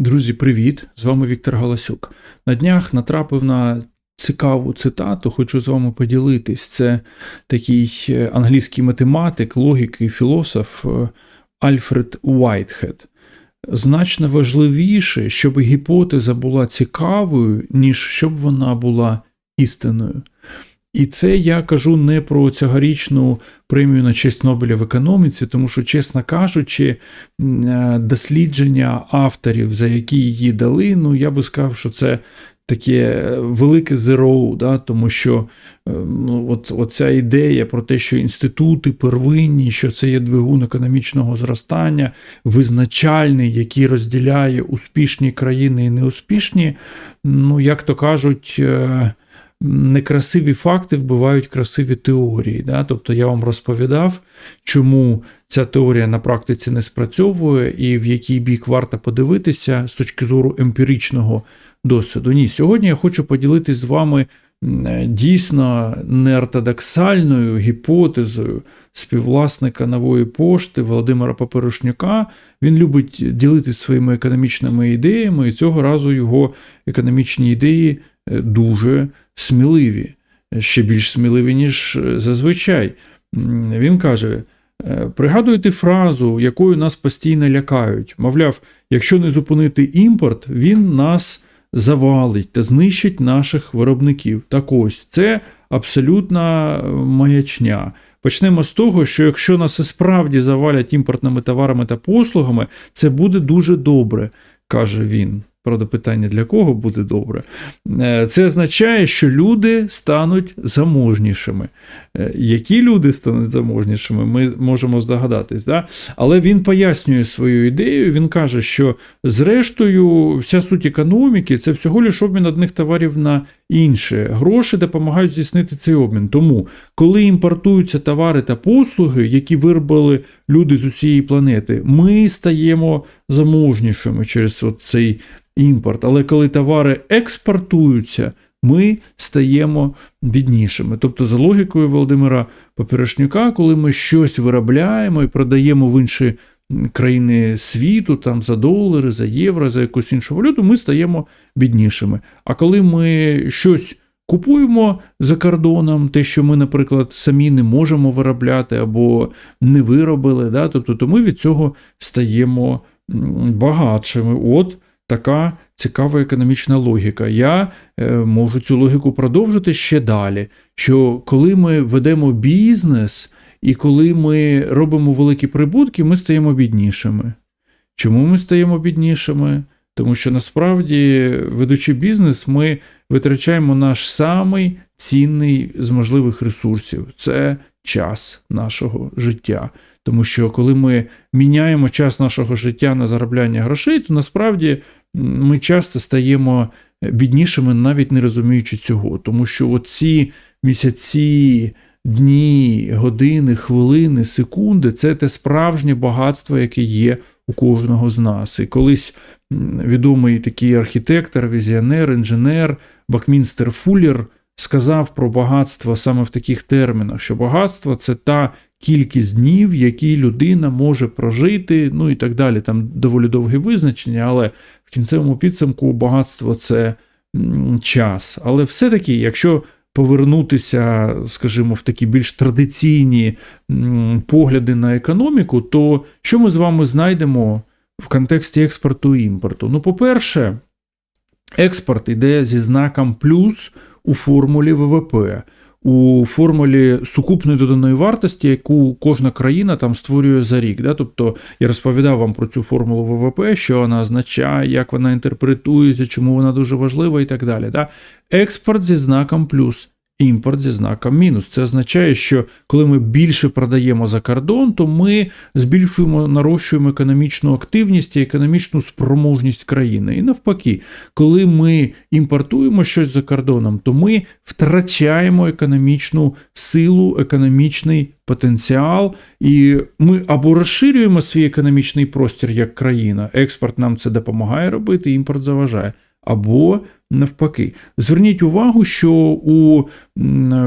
Друзі, привіт! З вами Віктор Галасюк. На днях натрапив на цікаву цитату, хочу з вами поділитись. Це такий е, англійський математик, логік і філософ е, Альфред Уайтхед. Значно важливіше, щоб гіпотеза була цікавою, ніж щоб вона була істиною. І це я кажу не про цьогорічну премію на честь Нобеля в економіці, тому що, чесно кажучи, е, дослідження авторів, за які її дали, ну я би сказав, що це таке велике зеро, да, тому що е, ну, от, оця ідея про те, що інститути первинні, що це є двигун економічного зростання, визначальний, який розділяє успішні країни і неуспішні, ну, як то кажуть, е, некрасиві факти вбивають красиві теорії. Да? Тобто я вам розповідав, чому ця теорія на практиці не спрацьовує і в який бік варто подивитися з точки зору емпіричного досвіду. Ні, сьогодні я хочу поділитись з вами дійсно неортодоксальною гіпотезою співвласника нової пошти Володимира Паперушнюка. Він любить ділитися своїми економічними ідеями, і цього разу його економічні ідеї дуже сміливі, ще більш сміливі, ніж е, зазвичай. Він каже: «Е, пригадуйте фразу, якою нас постійно лякають. Мовляв, якщо не зупинити імпорт, він нас завалить та знищить наших виробників. Так ось це абсолютна маячня. Почнемо з того, що якщо нас і справді завалять імпортними товарами та послугами, це буде дуже добре, каже він. Правда, питання для кого буде добре. Е, це означає, що люди стануть заможнішими. Е, які люди стануть заможнішими, ми можемо здогадатись. Да? Але він пояснює свою ідею. Він каже, що зрештою, вся суть економіки це всього лиш обмін одних товарів на інше. Гроші допомагають здійснити цей обмін. Тому, коли імпортуються товари та послуги, які виробили люди з усієї планети, ми стаємо заможнішими через цей імпорт. Але коли товари експортуються, ми стаємо біднішими. Тобто, за логікою Володимира Поперешнюка, коли ми щось виробляємо і продаємо в інші країни світу, там за долари, за євро, за якусь іншу валюту, ми стаємо біднішими. А коли ми щось купуємо за кордоном, те, що ми, наприклад, самі не можемо виробляти або не виробили, да, тобто, то ми від цього стаємо багатшими. От така цікава економічна логіка. Я е, можу цю логіку продовжити ще далі. Що коли ми ведемо бізнес і коли ми робимо великі прибутки, ми стаємо біднішими. Чому ми стаємо біднішими? Тому що насправді, ведучи бізнес, ми витрачаємо наш самий цінний з можливих ресурсів це час нашого життя. Тому що коли ми міняємо час нашого життя на заробляння грошей, то насправді ми часто стаємо біднішими, навіть не розуміючи цього. Тому що оці місяці, дні, години, хвилини, секунди це те справжнє багатство, яке є у кожного з нас. І колись відомий такий архітектор, візіонер, інженер Бакмінстер Фуллер сказав про багатство саме в таких термінах, що багатство це та кількість днів, які людина може прожити, ну і так далі. Там доволі довге визначення, але в кінцевому підсумку багатство це час. Але все-таки, якщо повернутися, скажімо, в такі більш традиційні погляди на економіку, то що ми з вами знайдемо в контексті експорту і імпорту? Ну, по-перше, експорт йде зі знаком плюс у формулі ВВП у формулі сукупної доданої вартості, яку кожна країна там створює за рік. Да? Тобто я розповідав вам про цю формулу ВВП, що вона означає, як вона інтерпретується, чому вона дуже важлива і так далі. Да? Експорт зі знаком плюс імпорт зі знаком мінус. Це означає, що коли ми більше продаємо за кордон, то ми збільшуємо, нарощуємо економічну активність і економічну спроможність країни. І навпаки, коли ми імпортуємо щось за кордоном, то ми втрачаємо економічну силу, економічний потенціал, і ми або розширюємо свій економічний простір як країна. Експорт нам це допомагає робити, імпорт заважає або навпаки. Зверніть увагу, що у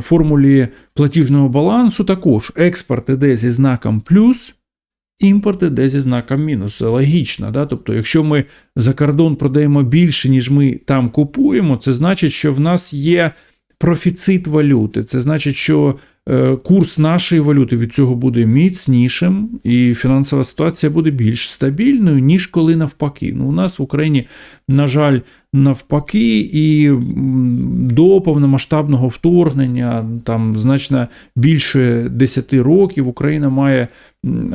формулі платіжного балансу також експорт іде зі знаком плюс, імпорт іде зі знаком мінус. Це логічно. Да? Тобто, якщо ми за кордон продаємо більше, ніж ми там купуємо, це значить, що в нас є профіцит валюти. Це значить, що курс нашої валюти від цього буде міцнішим, і фінансова ситуація буде більш стабільною, ніж коли навпаки. Ну, у нас в Україні, на жаль, навпаки, і до повномасштабного вторгнення, там значно більше 10 років, Україна має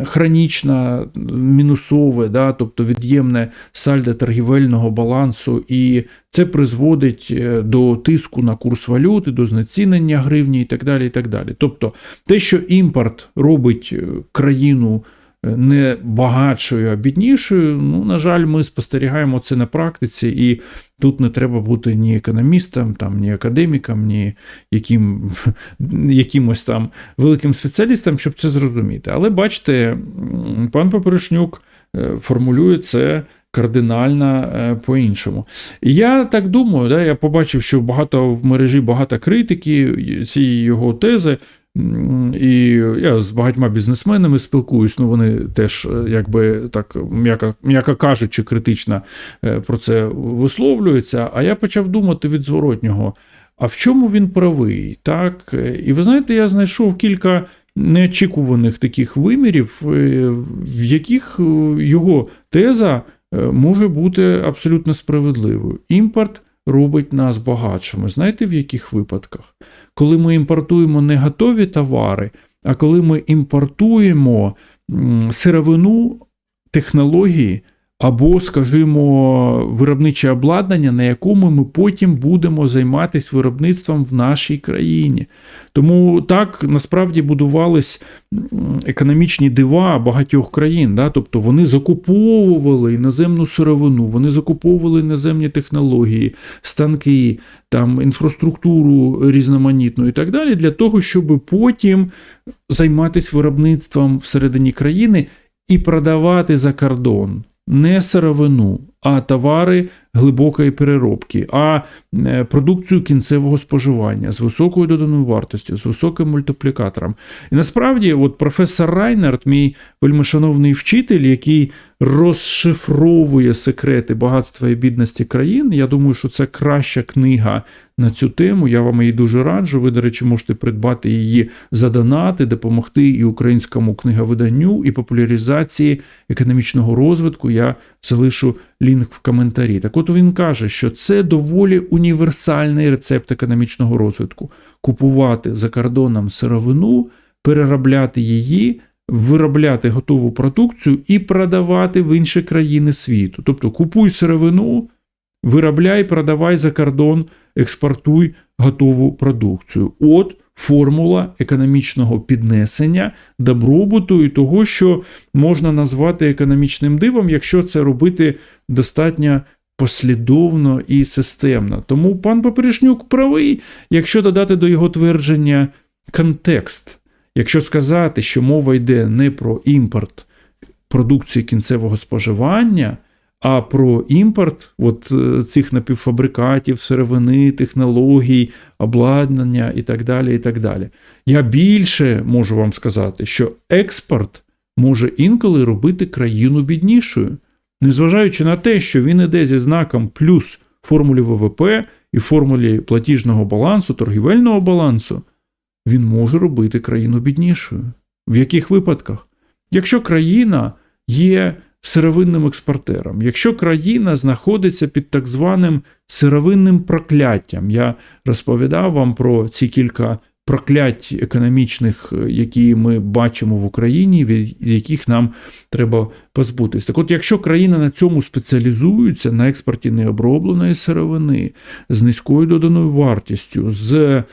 хронічно мінусове, да, тобто від'ємне сальдо торгівельного балансу, і це призводить е, до тиску на курс валюти, до знецінення гривні і так далі. І так далі. Тобто те, що імпорт робить е, країну е, не багатшою, а біднішою, ну, на жаль, ми спостерігаємо це на практиці, і тут не треба бути ні економістом, там, ні академіком, ні яким, якимось там великим спеціалістом, щоб це зрозуміти. Але бачите, пан Поперешнюк е, формулює це кардинально е, по-іншому. І Я так думаю, да, я побачив, що багато в мережі багато критики цієї його тези. І я з багатьма бізнесменами спілкуюсь, ну вони теж, е, якби так, м'яко, кажучи, критично е, про це висловлюються. А я почав думати від зворотнього. А в чому він правий? Так? І ви знаєте, я знайшов кілька неочікуваних таких вимірів, в яких його теза може бути абсолютно справедливою. Імпорт робить нас багатшими. Знаєте, в яких випадках? Коли ми імпортуємо не готові товари, а коли ми імпортуємо сировину, технології або, скажімо, виробниче обладнання, на якому ми потім будемо займатися виробництвом в нашій країні. Тому так насправді будувались економічні дива багатьох країн. Да? Тобто вони закуповували іноземну сировину, вони закуповували іноземні технології, станки, там, інфраструктуру різноманітну і так далі, для того, щоб потім займатися виробництвом всередині країни і продавати за кордон не сировину, а товари глибокої переробки, а е, продукцію кінцевого споживання з високою доданою вартостю, з високим мультиплікатором. І насправді, от професор Райнерт, мій вельмишановний вчитель, який розшифровує секрети багатства і бідності країн. Я думаю, що це краща книга на цю тему. Я вам її дуже раджу. Ви, до речі, можете придбати її за донати, допомогти і українському книговиданню, і популяризації економічного розвитку. Я залишу лінк в коментарі. Так от він каже, що це доволі універсальний рецепт економічного розвитку: купувати за кордоном сировину, переробляти її. Виробляти готову продукцію і продавати в інші країни світу. Тобто купуй сировину, виробляй, продавай за кордон, експортуй готову продукцію. От формула економічного піднесення, добробуту і того, що можна назвати економічним дивом, якщо це робити достатньо послідовно і системно. Тому пан Поперешнюк правий, якщо додати до його твердження контекст. Якщо сказати, що мова йде не про імпорт продукції кінцевого споживання, а про імпорт от е, цих напівфабрикатів, сировини, технологій, обладнання і так далі. і так далі. Я більше можу вам сказати, що експорт може інколи робити країну біднішою, незважаючи на те, що він іде зі знаком плюс формулі ВВП і формулі платіжного балансу, торгівельного балансу він може робити країну біднішою. В яких випадках? Якщо країна є сировинним експортером, якщо країна знаходиться під так званим сировинним прокляттям, я розповідав вам про ці кілька проклять економічних, які ми бачимо в Україні, від яких нам треба позбутись. Так от, якщо країна на цьому спеціалізується на експорті необробленої сировини, з низькою доданою вартістю, з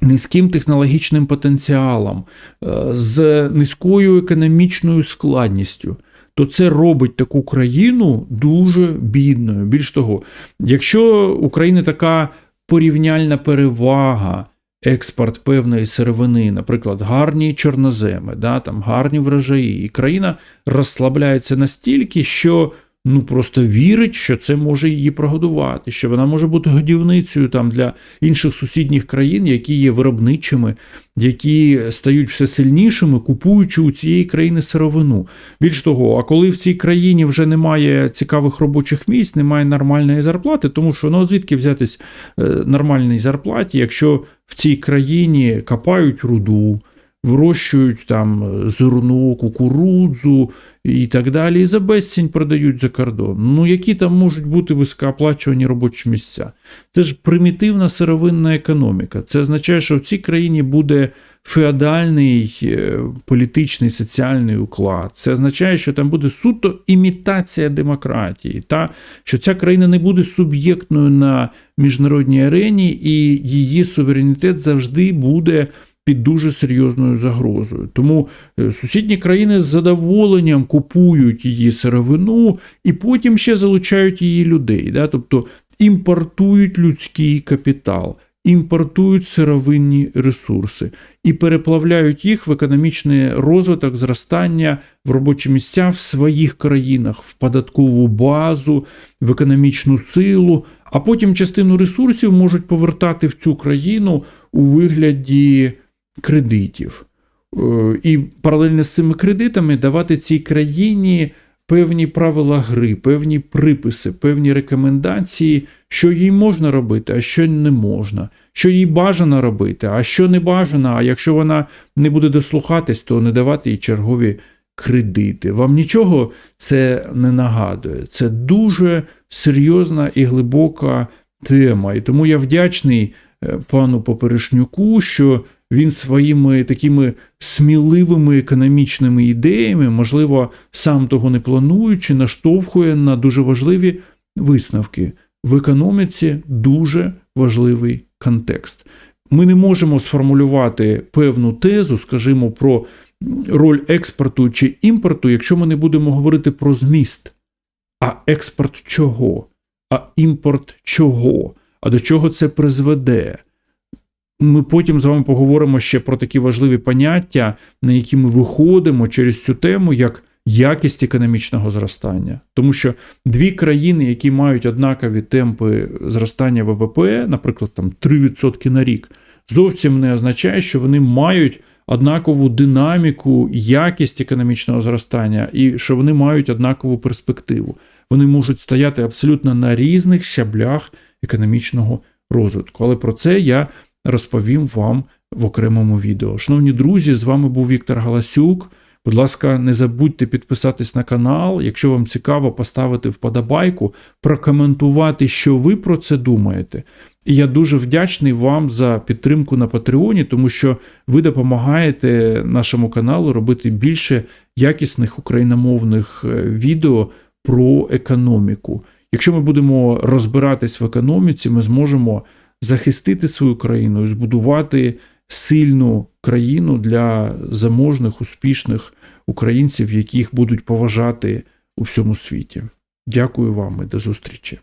низьким технологічним потенціалом, е, з низькою економічною складністю, то це робить таку країну дуже бідною. Більш того, якщо Україна така порівняльна перевага. Експорт певної сировини, наприклад, гарні чорноземи, да, там гарні врожаї, і країна розслабляється настільки, що ну просто вірить, що це може її прогодувати, що вона може бути годівницею там для інших сусідніх країн, які є виробничими, які стають все сильнішими, купуючи у цієї країни сировину. Більш того, а коли в цій країні вже немає цікавих робочих місць, немає нормальної зарплати, тому що ну звідки взятись е, нормальній зарплаті, якщо в цій країні копають руду, вирощують там зерно, кукурудзу і так далі, і за безцінь продають за кордон. Ну які там можуть бути високооплачувані робочі місця? Це ж примітивна сировинна економіка. Це означає, що в цій країні буде феодальний е, політичний соціальний уклад. Це означає, що там буде суто імітація демократії, та що ця країна не буде суб'єктною на міжнародній арені, і її суверенітет завжди буде. Під дуже серйозною загрозою. Тому е, сусідні країни з задоволенням купують її сировину і потім ще залучають її людей. Да? Тобто імпортують людський капітал, імпортують сировинні ресурси і переплавляють їх в економічний розвиток, зростання в робочі місця в своїх країнах, в податкову базу, в економічну силу, а потім частину ресурсів можуть повертати в цю країну у вигляді кредитів. Е, І паралельно з цими кредитами давати цій країні певні правила гри, певні приписи, певні рекомендації, що їй можна робити, а що не можна, що їй бажано робити, а що не бажано. А якщо вона не буде дослухатись, то не давати їй чергові кредити. Вам нічого це не нагадує. Це дуже серйозна і глибока тема. І тому я вдячний е, пану Поперешнюку, що він своїми такими сміливими економічними ідеями, можливо, сам того не плануючи, наштовхує на дуже важливі висновки. В економіці дуже важливий контекст. Ми не можемо сформулювати певну тезу, скажімо, про роль експорту чи імпорту, якщо ми не будемо говорити про зміст. А експорт чого? А імпорт чого? А до чого це призведе? Ми потім з вами поговоримо ще про такі важливі поняття, на які ми виходимо через цю тему, як якість економічного зростання. Тому що дві країни, які мають однакові темпи зростання ВВП, наприклад, там 3% на рік, зовсім не означає, що вони мають однакову динаміку, якість економічного зростання і що вони мають однакову перспективу. Вони можуть стояти абсолютно на різних щаблях економічного розвитку. Але про це я розповім вам в окремому відео. Шановні друзі, з вами був Віктор Галасюк. Будь ласка, не забудьте підписатись на канал. Якщо вам цікаво, поставити вподобайку, прокоментувати, що ви про це думаєте. І я дуже вдячний вам за підтримку на Патреоні, тому що ви допомагаєте нашому каналу робити більше якісних україномовних е, відео про економіку. Якщо ми будемо розбиратись в економіці, ми зможемо захистити свою країну і збудувати сильну країну для заможних, успішних українців, яких будуть поважати у всьому світі. Дякую вам і до зустрічі.